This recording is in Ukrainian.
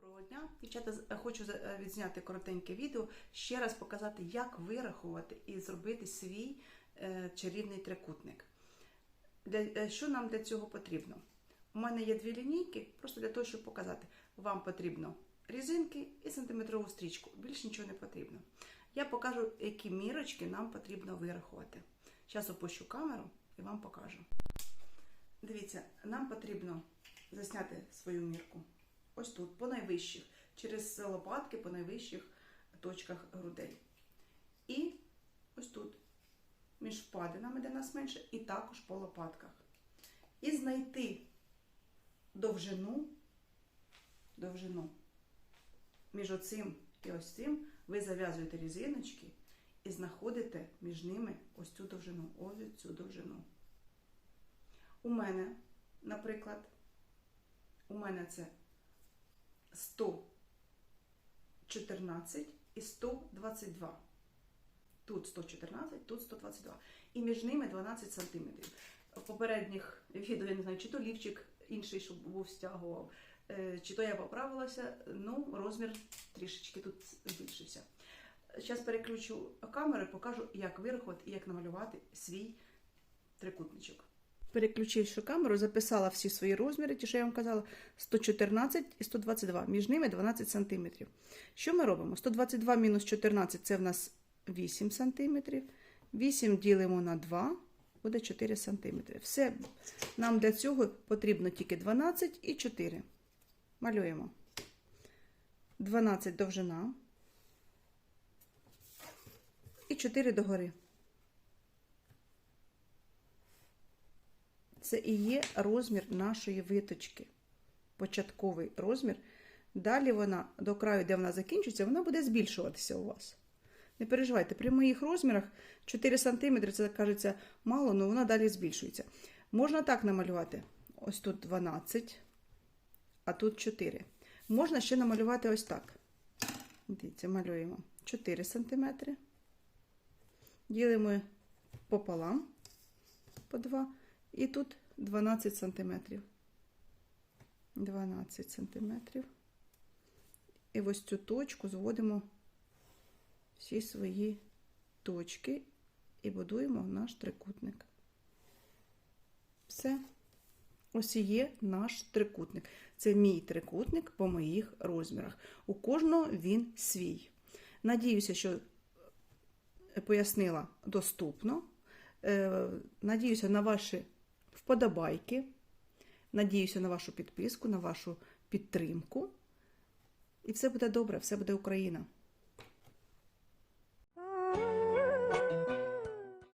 Доброго дня. Дівчата, хочу е, відзняти коротеньке відео, ще раз показати, як вирахувати і зробити свій е, чарівний трикутник. Е, що нам для цього потрібно? У мене є дві лінійки, просто для того, щоб показати. Вам потрібно різинки і сантиметрову стрічку. Більше нічого не потрібно. Я покажу, які мірочки нам потрібно вирахувати. Зараз опущу камеру і вам покажу. Дивіться, нам потрібно засняти свою мірку. Ось тут, по найвищих, через лопатки по найвищих точках грудей. І ось тут, між впадинами, де нас менше, і також по лопатках. І знайти довжину, довжину між оцим і ось цим ви зав'язуєте різиночки і знаходите між ними ось цю довжину, ось цю довжину. У мене, наприклад, у мене це 114 і 122. Тут 114, тут 122. І між ними 12 сантиметрів. В попередніх відео, я не знаю, чи то лівчик інший, щоб був стягував, е, чи то я поправилася, ну, розмір трішечки тут збільшився. Зараз переключу камеру і покажу, як вирахувати і як намалювати свій трикутничок. Переключивши камеру, записала всі свої розміри, ті, що я вам казала, 114 і 122, між ними 12 см. Що ми робимо? 122 мінус 14 це в нас 8 см. 8 ділимо на 2, буде 4 см. Все, нам для цього потрібно тільки 12 і 4. Малюємо. 12 довжина і 4 догори. Це і є розмір нашої виточки. Початковий розмір. Далі вона до краю, де вона закінчується, вона буде збільшуватися у вас. Не переживайте, при моїх розмірах 4 см, це кажеться мало, але вона далі збільшується. Можна так намалювати. Ось тут 12, а тут 4. Можна ще намалювати ось так. Дивіться, малюємо 4 см. Ділимо пополам по 2. І тут 12 сантиметрів. 12 сантиметрів. І ось цю точку зводимо всі свої точки і будуємо наш трикутник. Все. Ось і є наш трикутник. Це мій трикутник по моїх розмірах. У кожного він свій. Надіюся, що пояснила доступно. Е, Надіюся на ваші вподобайки. Надіюся на вашу підписку, на вашу підтримку. І все буде добре, все буде Україна.